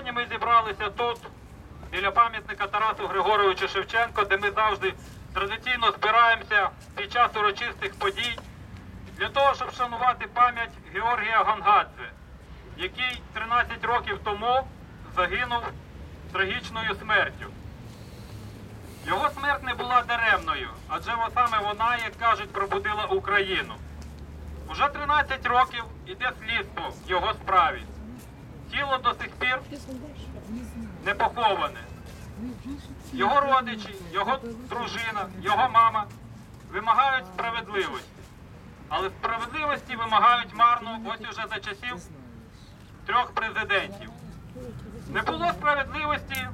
Сьогодні ми зібралися тут, біля пам'ятника Тарасу Григоровичу Шевченко, де ми завжди традиційно збираємося під час урочистих подій для того, щоб вшанувати пам'ять Георгія Гонгадзе, який 13 років тому загинув трагічною смертю. Його смерть не була даремною, адже саме вона, як кажуть, пробудила Україну. Уже 13 років іде слідство в його справі. Тіло до сих пір не поховане. Його родичі, його дружина, його мама вимагають справедливості. Але справедливості вимагають марно ось уже за часів трьох президентів. Не було справедливості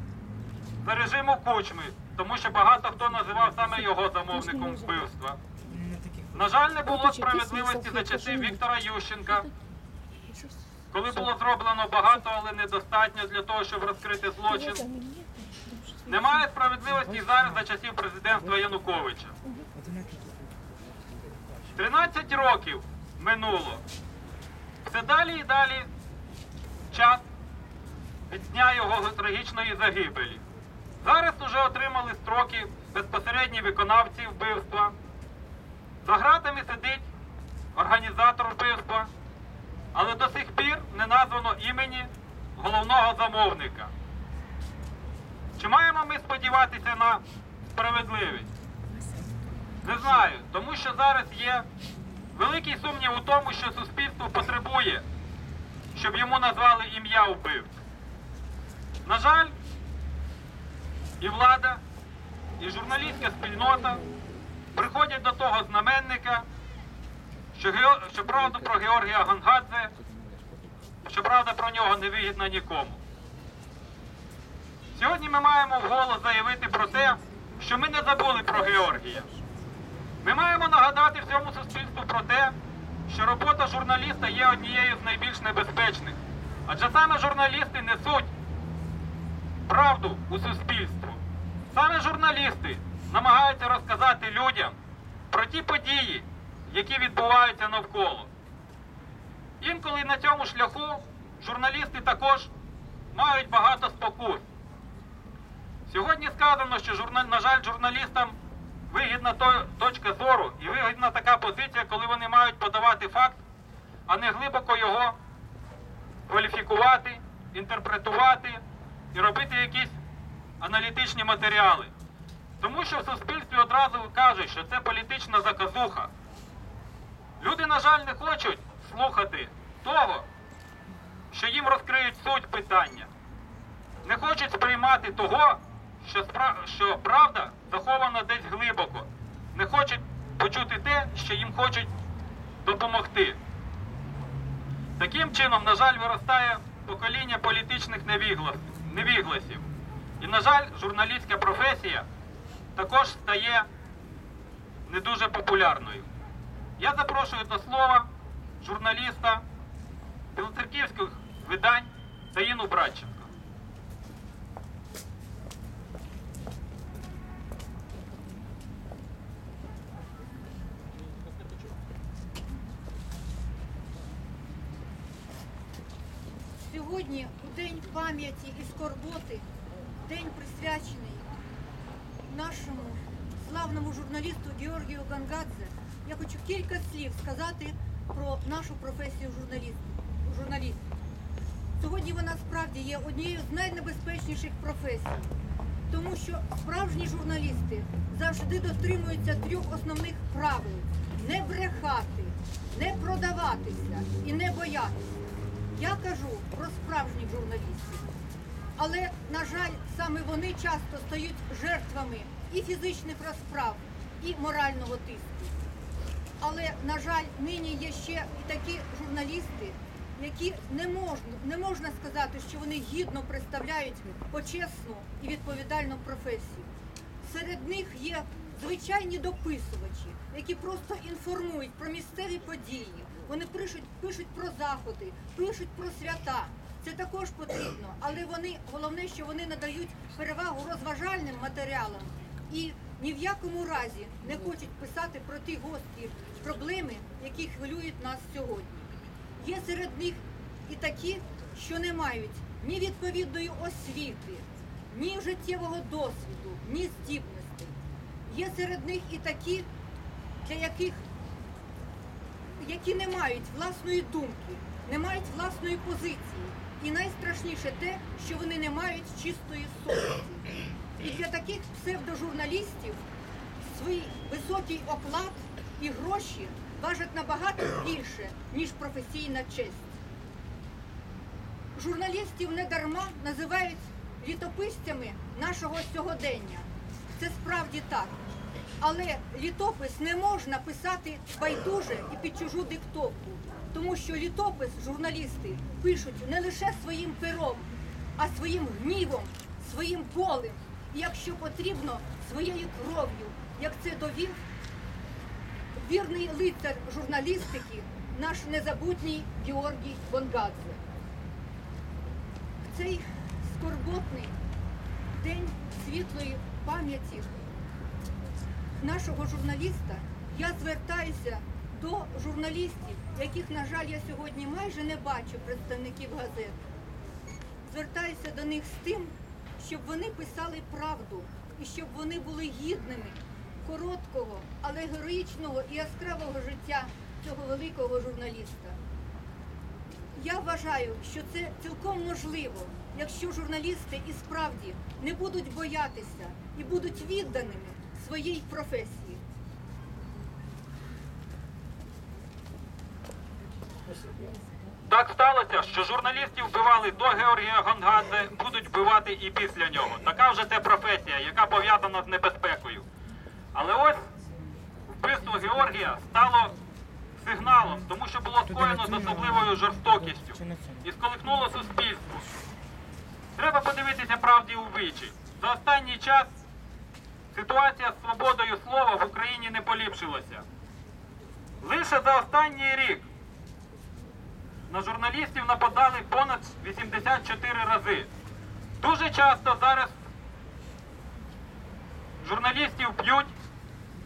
за режиму Кучми, тому що багато хто називав саме його замовником вбивства. На жаль, не було справедливості за часів Віктора Ющенка, коли було зроблено багато, але недостатньо для того, щоб розкрити злочин. Немає справедливості і зараз за часів президентства Януковича. 13 років минуло. Все далі і далі час від дня його трагічної загибелі. Зараз вже отримали строки безпосередні виконавці вбивства. За гратами сидить організатор вбивства, але до сих пір не названо імені головного замовника. Чи маємо ми сподіватися на справедливість? Не знаю, тому що зараз є великий сумнів у тому, що суспільство потребує, щоб йому назвали ім'я вбивці. На жаль, і влада, і журналістська спільнота приходять до того знаменника, що, що правду про Георгія Гангадзе, що правда про нього не вигідна нікому. Сьогодні ми маємо вголос заявити про те, що ми не забули про Георгія. Ми маємо нагадати всьому суспільству про те, що робота журналіста є однією з найбільш небезпечних. Адже саме журналісти несуть правду у суспільство. Саме журналісти намагаються розказати людям про ті події, які відбуваються навколо. Інколи на цьому шляху журналісти також мають багато спокус. Сьогодні сказано, що на жаль, журналістам вигідна точка зору і вигідна така позиція, коли вони мають подавати факт, а не глибоко його кваліфікувати, інтерпретувати і робити якісь аналітичні матеріали. Тому що в суспільстві одразу кажуть, що це політична заказуха. Люди, на жаль, не хочуть слухати того, що їм розкриють суть питання. Не хочуть сприймати того, що, спра... що правда захована десь глибоко. Не хочуть почути те, що їм хочуть допомогти. Таким чином, на жаль, виростає покоління політичних невіглас- невігласів. І, на жаль, журналістська професія також стає не дуже популярною. Я запрошую до слова журналіста білоцерківських видань Таїну Братченко. Сьогодні, у день пам'яті і скорботи, день присвячений нашому славному журналісту Георгію Гангадзе, я хочу кілька слів сказати про нашу професію журналістів. Сьогодні вона справді є однією з найнебезпечніших професій, тому що справжні журналісти завжди дотримуються трьох основних правил: не брехати, не продаватися і не боятися. Я кажу про справжніх журналістів. Але, на жаль, саме вони часто стають жертвами і фізичних розправ, і морального тиску. Але, на жаль, нині є ще і такі журналісти, які не можна, не можна сказати, що вони гідно представляють почесну і відповідальну професію. Серед них є звичайні дописувачі, які просто інформують про місцеві події. Вони пишуть, пишуть про заходи, пишуть про свята. Це також потрібно, але вони головне, що вони надають перевагу розважальним матеріалам і ні в якому разі не хочуть писати про ті гострі проблеми, які хвилюють нас сьогодні. Є серед них і такі, що не мають ні відповідної освіти, ні життєвого досвіду, ні здібностей. Є серед них і такі, для яких які не мають власної думки, не мають власної позиції. І найстрашніше те, що вони не мають чистої совісті. І для таких псевдожурналістів свій високий оклад і гроші важать набагато більше, ніж професійна честь. Журналістів не дарма називають літописцями нашого сьогодення. Це справді так. Але літопис не можна писати байдуже і під чужу диктовку, тому що літопис журналісти пишуть не лише своїм пером, а своїм гнівом, своїм болем, якщо потрібно, своєю кров'ю, як це довів вірний лицар журналістики, наш незабутній Георгій Бонгадзе. В цей скорботний день світлої пам'яті нашого журналіста я звертаюся до журналістів, яких, на жаль, я сьогодні майже не бачу представників газет. Звертаюся до них з тим, щоб вони писали правду і щоб вони були гідними короткого, але героїчного і яскравого життя цього великого журналіста. Я вважаю, що це цілком можливо, якщо журналісти і справді не будуть боятися і будуть відданими своїй професії. Так сталося, що журналістів вбивали до Георгія Гонгадзе, будуть вбивати і після нього. Така вже це професія, яка пов'язана з небезпекою. Але ось вбивство Георгія стало сигналом, тому що було скоєно з особливою жорстокістю і сколихнуло суспільство. Треба подивитися правді у вічі. За останній час ситуація з свободою слова в Україні не поліпшилася. Лише за останній рік на журналістів нападали понад 84 рази. Дуже часто зараз журналістів б'ють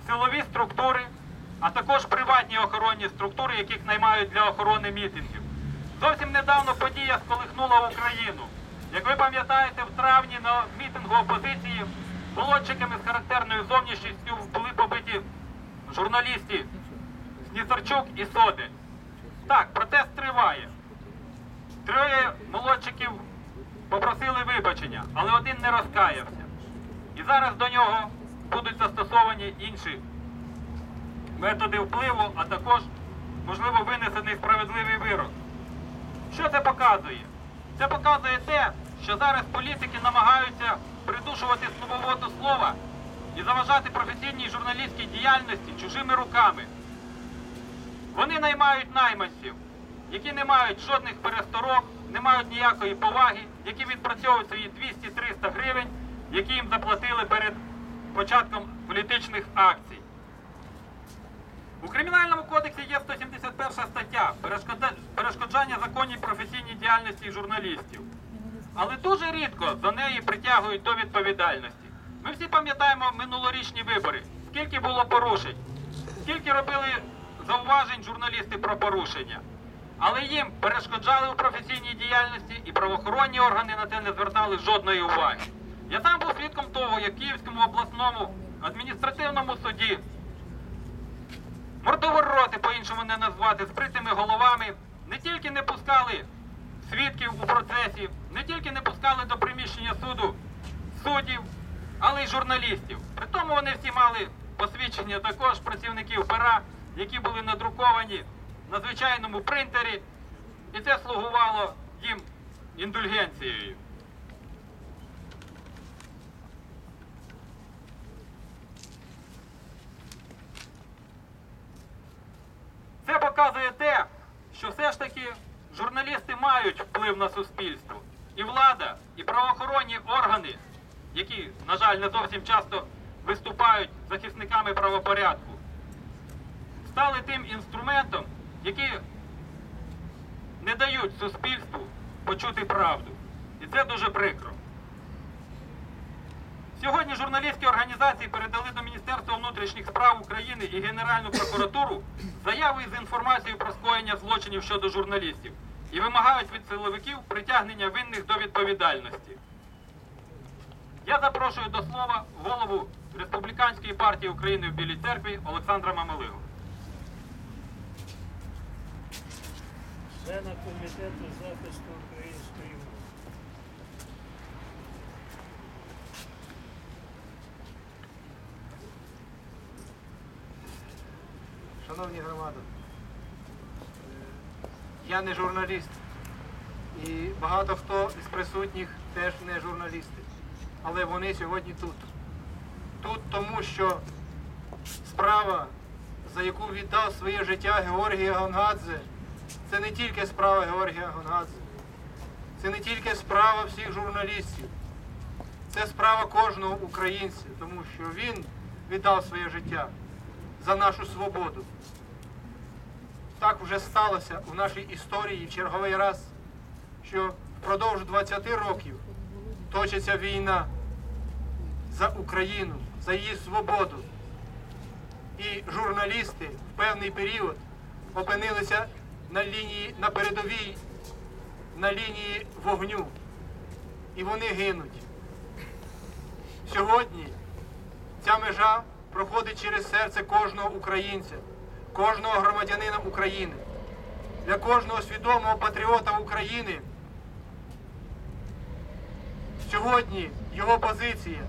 силові структури, а також приватні охоронні структури, яких наймають для охорони мітингів. Зовсім недавно подія сколихнула Україну. Як ви пам'ятаєте, в травні на мітингу опозиції молодчиками з характерною зовнішністю були побиті журналісти Снісарчук і Содель. Так, триває. Троє молодчиків попросили вибачення, але один не розкаявся. І зараз до нього будуть застосовані інші методи впливу, а також, можливо, винесений справедливий вирок. Що це показує? Це показує те, що зараз політики намагаються придушувати свободу слова і заважати професійній журналістській діяльності чужими руками. Вони наймають найманців, які не мають жодних пересторог, не мають ніякої поваги, які відпрацьовують свої 200-300 гривень, які їм заплатили перед початком політичних акцій. У Кримінальному кодексі є 171 стаття перешкоджання законній професійній діяльності журналістів. Але дуже рідко до неї притягують до відповідальності. Ми всі пам'ятаємо минулорічні вибори. Скільки було порушень, скільки робили зауважень журналісти про порушення. Але їм перешкоджали у професійній діяльності і правоохоронні органи на це не звертали жодної уваги. Я сам був свідком того, як в Київському обласному адміністративному суді мордовороти, по-іншому не назвати, з бритими головами, не тільки не пускали свідків у процесі, не тільки не пускали до приміщення суду суддів, але й журналістів. При тому вони всі мали посвідчення також працівників пера, які були надруковані на звичайному принтері, і це слугувало їм індульгенцією. Це показує те, що все ж таки журналісти мають вплив на суспільство. І влада, і правоохоронні органи, які, на жаль, не зовсім часто виступають захисниками правопорядку, стали тим інструментом, які не дають суспільству почути правду. І це дуже прикро. Сьогодні журналістські організації передали до Міністерства внутрішніх справ України і Генеральну прокуратуру заяви з інформацією про скоєння злочинів щодо журналістів. і вимагають від силовиків притягнення винних до відповідальності. Я запрошую до слова голову Республіканської партії України в Білій церкві Олександра Мамалигу. Члена комітету захисту української мови. Шановні громади, я не журналіст. І багато хто із присутніх теж не журналісти. Але вони сьогодні тут. Тут тому, що справа, за яку віддав своє життя Георгій Гонгадзе, це не тільки справа Георгія Гонгадзе. Це не тільки справа всіх журналістів. Це справа кожного українця, тому що він віддав своє життя за нашу свободу. Так вже сталося у нашій історії в черговий раз, що впродовж 20 років точиться війна за Україну, за її свободу. І журналісти в певний період опинилися на лінії, на передовій, на лінії вогню. І вони гинуть. Сьогодні Ця межа проходить через серце кожного українця, кожного громадянина України. Для кожного свідомого патріота України сьогодні його позиція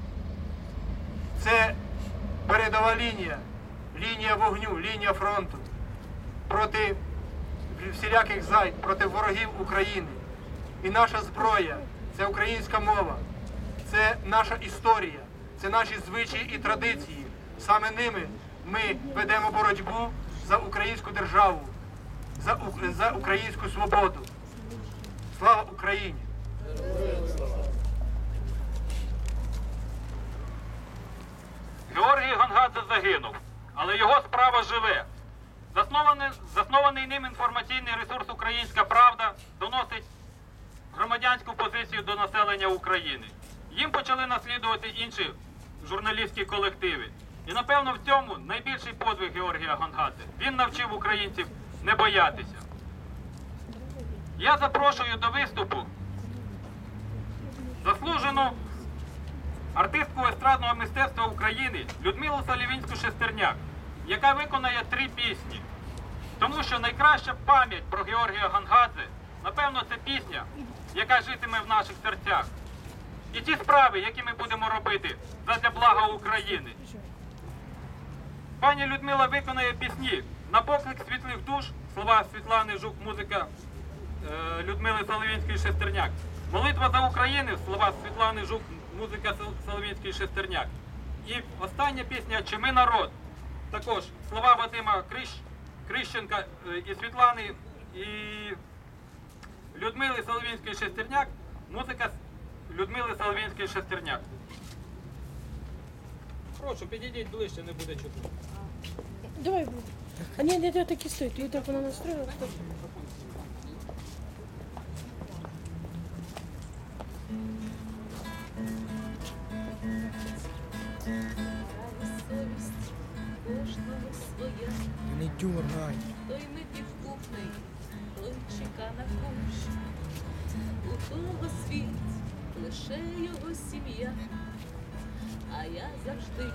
це передова лінія, лінія вогню, лінія фронту проти всіляких зайд, проти ворогів України. І наша зброя це українська мова, це наша історія, це наші звичаї і традиції. Саме ними ми ведемо боротьбу за українську державу, за, за українську свободу. Слава Україні! Георгій Гонгадзе загинув, але його справа живе. Заснований, заснований ним інформаційний ресурс Українська Правда доносить громадянську позицію до населення України. Їм почали наслідувати інші журналістські колективи. І напевно в цьому найбільший подвиг Георгія Гонгадзе. Він навчив українців не боятися. Я запрошую до виступу заслужену артистку естрадного мистецтва України Людмилу Салівінську Шестерняк, яка виконає три пісні. Тому що найкраща пам'ять про Георгія Гангадзе, напевно, це пісня, яка житиме в наших серцях. І ті справи, які ми будемо робити задля блага України. Пані Людмила виконає пісні на поклик світлих душ, слова Світлани Жук, музика е, Людмили Соловінської Шестерняк. Молитва за Україну, слова Світлани Жук, музика Сол- Соловінської Шестерняк. І остання пісня Чи ми народ. Також слова Вадима Крищ, Крищенка е, і Світлани і Людмили Соловінської Шестерняк, музика Людмили Соловінської Шестерняк. Прошу, підійдіть ближче, не буде чутно. Давай, ні, нет, так и стоїть. Ты так вона настроила, Не дергай. той не підкупний, той чека на куш. У того світ лише його сім'я, а я завжди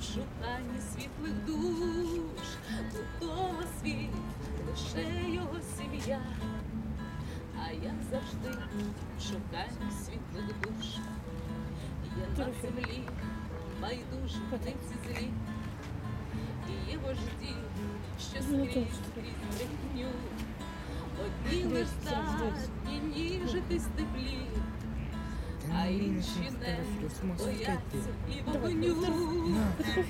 в шуканні світлих душ. У того світ лише його сім'я, а я завжди в шуканні світлих душ. Є на землі байдужі птиці злі, і є вожді, крізь брехню. Одні лиш здатні ніжитись теплі, а інші не бояться і вогню.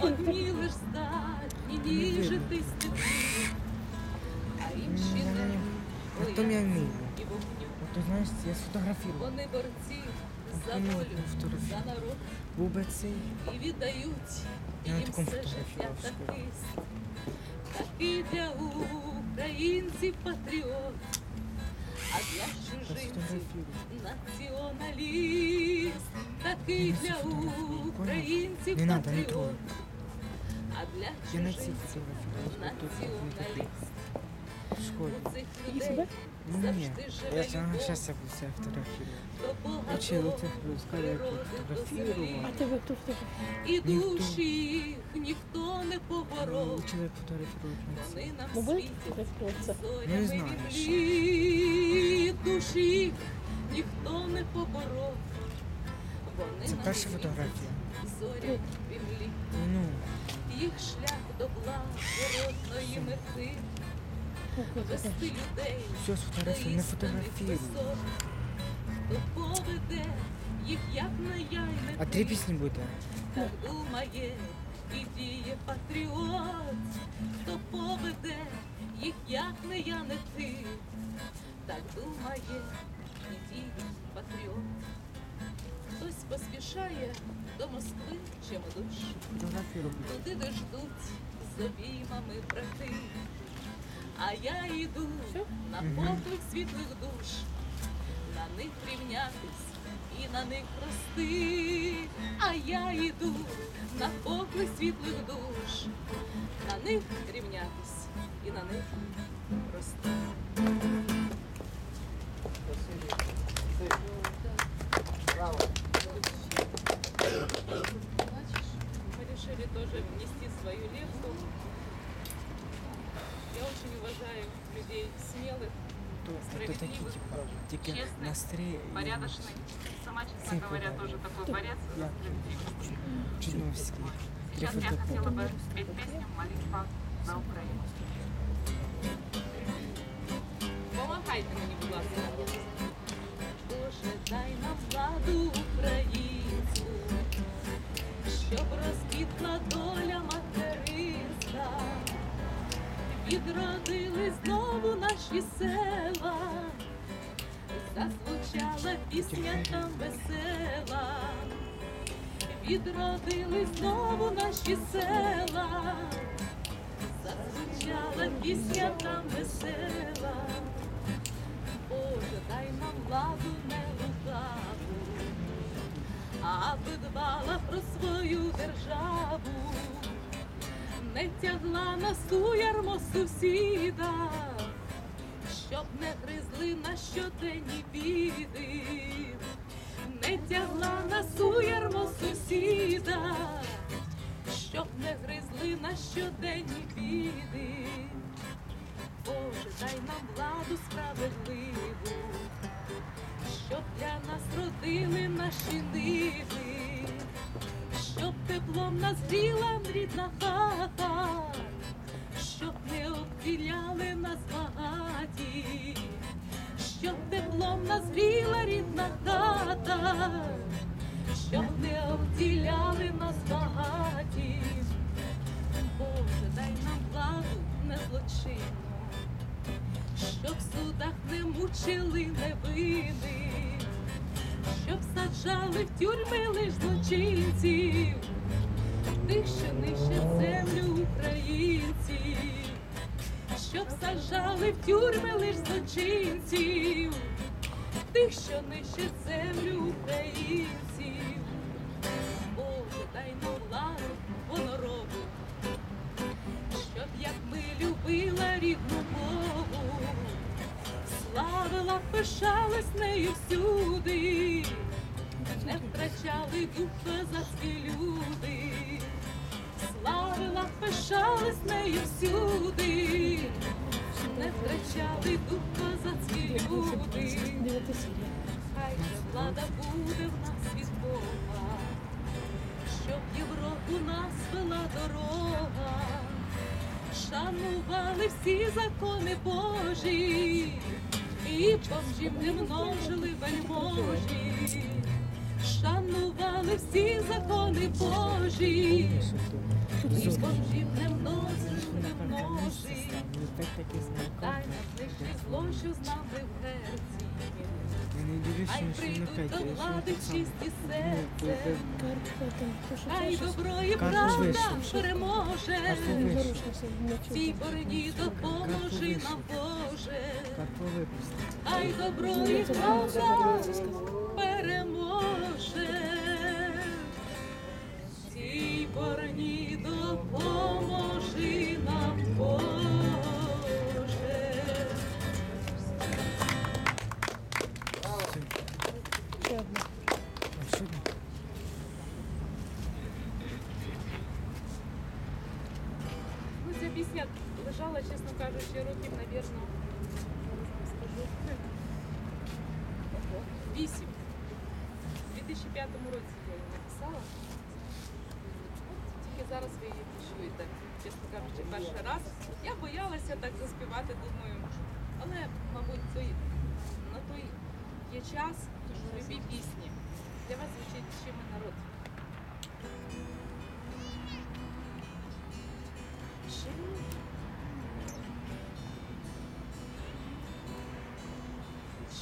Одні лиш здатні ніжитись теплі, а інші не бояться і вогню. Вот ты я сфотографировал. Вони борці за волю, за народ. В УБЦ. і віддають їм все життя фотографувався. такий, такий для українців патріот, а для чужинців Сфотографировал. націоналіст, такий для українців Не надо, не патріот, трогай. а для Я на цих чужинців фотографировал. націоналіст. Цих І себе? людей Ну, завжди я сейчас я любов. буду себя фотографировать. До Бога, Очень до вот их сказали, я природи, до фотографировал. А тебе хто фотографує? І душі їх ніхто не поборов. Лучше фотографировать на Вони нам Ну, будете фотографуватися? Не знаю відлі. Душі їх ніхто не поборов. Це перша фотографія. зорями відлі. Ну, Їх шлях до благородної мети. Все сфотографируй, не фотографируй. Хто поведе їх як на яйне А три песни будет? так думає і діє патріот, хто поведе їх як не я, не ти, так думає і діє патріот. Хтось поспішає до Москви чимдуж, Фотографируй. туди де ждуть з обіймами брати. А я йду на поклик світлих душ, на них рівнятись і на них рости. А я йду на поклик світлих душ, на них рівнятись і на них рости. Браво. Значит, мы решили тоже внести свою лепту. Я очень уважаю людей смелых, То, это такие, Справедливый, типа, тільки честный, настрій. порядочный. Сама, честно Всех говоря, уважаю. тоже такой борец за справедливость. Чудновський. Сейчас я хотела бы спеть песню «Молитва відродили знову наші села, зазвучала пісня там весела, відродили знову наші села, зазвучала пісня там весела. Боже, дай нам владу не лукаву, аби дбала про свою державу, не тягла нас у ярмо сусіда, щоб не гризли на щоденні біди, не тягла нас у ярмо сусіда, щоб не гризли на щоденні біди. Боже, дай нам владу справедливу, щоб для нас родили наші ниви, щоб теплом нас гріла рідна хата, щоб не обділяли нас багаті, щоб теплом нас гріла рідна хата, щоб не обділяли нас багаті. Боже, дай нам владу незлочинну, щоб в судах не мучили невини, щоб саджали в тюрми лиш злочинців, тих, що нищать землю українців, щоб саджали в тюрми лиш злочинців, тих, що нищать землю українців. Боже, дай нам владу гонорову, щоб як ми любила рідну мову, славила, пишалась нею всюди, не втрачали духа козацькі люди, славила, пишалась нею всюди, не втрачали дух козацькі люди. Хай влада буде в нас від Бога, щоб Європу нас вела дорога, шанували всі закони Божі, і не множили вельможі, шанували всі закони Божі, і бомжів не множили вельможі. Нам знищи зло, що з нами в герці. Хай прийдуть до влади чисті серце. Хай добро і правда переможе. Цій боротьбі допоможи нам, Боже. Ай добро і правда переможе, цій борні допоможи нам Боже. Ну, ця пісня лежала, чесно кажучи, років, мабуть, чесно кажучи, перший раз. Я боялася так заспівати, думаю. Але, мабуть, той, на той є час в любій пісні. Для вас звучить «Чи ми народ.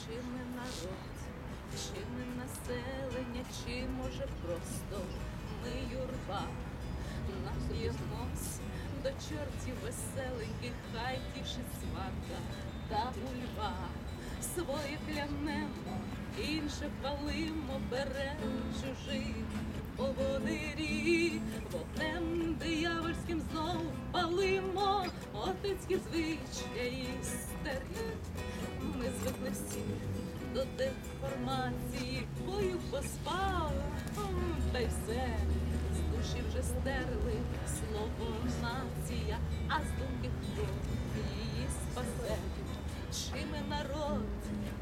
Чи ми народ, чи ми населення, чи може просто ми юрба Нап'ємось до чортів веселеньких, хай тішить свата та гульба. Своє клянемо, інше палимо, беремо чужих поводирі, вогнем диявольським знов палимо, отецькі звичаї старі. Ми звикли всі до деформації, бою поспав, та й все. Душі вже стерли слово нація, а з думки хто її спасе. Чи ми народ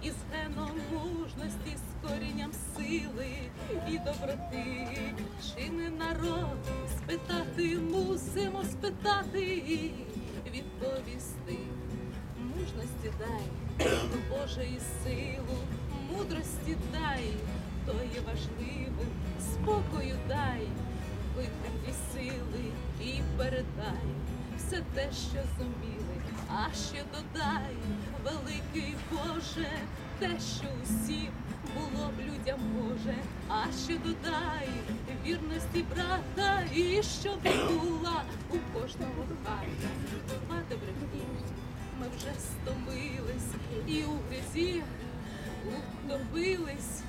із геном мужності, з корінням сили і доброти, чи ми народ спитати мусимо спитати відповісти. Мужності дай, Боже, і силу, мудрості дай, то є важливим, спокою дай, витримки сили і передай все те, що зуміли, а ще додай, великий Боже, те, що усім було б людям Боже, а ще додай вірності брата, і щоб була у кожного хата, мати брехні. Ми вже стомились і у грязі утопились,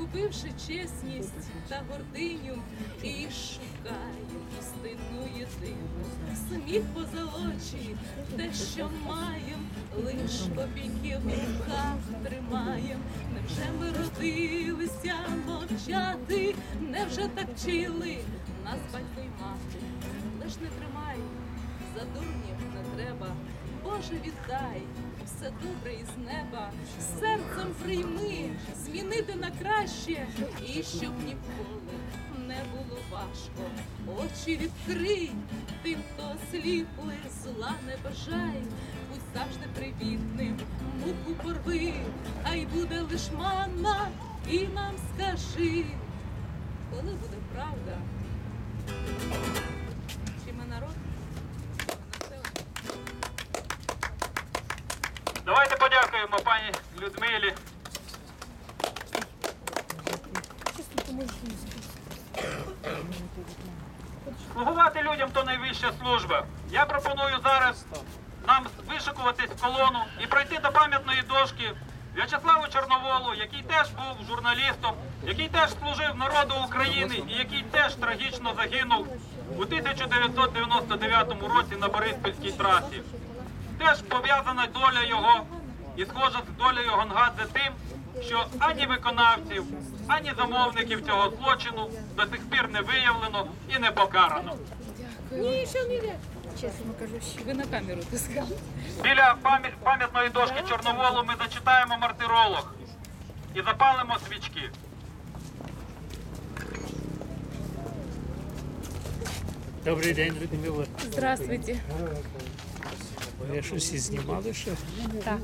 згубивши чесність та гординю, і шукаю істину єдину. Сміх поза очі, те, що маєм, лиш копійки в руках тримаєм. Невже ми родилися мовчати? Невже так вчили нас батько й мати? Лиш не тримай за дурнів не треба. Боже, віддай все добре із неба, серцем прийми, змінити на краще, і щоб ніколи не було важко. Очі відкрий тим, хто сліпли, зла не бажай, будь завжди привітним, муку порви, хай буде лиш манна, і нам скажи, коли буде правда, чи ми народ? Давайте подякуємо пані Людмилі. Слугувати людям то найвища служба. Я пропоную зараз нам вишикуватись в колону і пройти до пам'ятної дошки В'ячеславу Чорноволу, який теж був журналістом, який теж служив народу України і який теж трагічно загинув у 1999 році на Бориспільській трасі. Теж пов'язана доля його і схожа з долею Гонгадзе тим, що ані виконавців, ані замовників цього злочину до сих пір не виявлено і не покарано. Ні, ще не йде. Ви на камеру ти скажеш. Біля пам'ятної дошки Чорноволу ми зачитаємо мартиролог і запалимо свічки. Добрий день, Людмила. Здравствуйте. Ви щось і знімали ще? Так.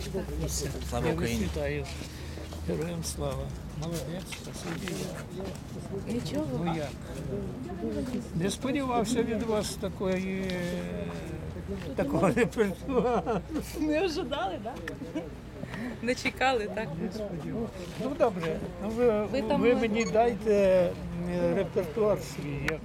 Все. Я вас вітаю. Героям слава. Молодець, спасибі. Нічого. Ну як? Не сподівався від вас такої, такого репертуару. Не ожидали, так? Не чекали, так? Ну добре, ну, ви, Ви там- ви мені дайте репертуар свій. Як,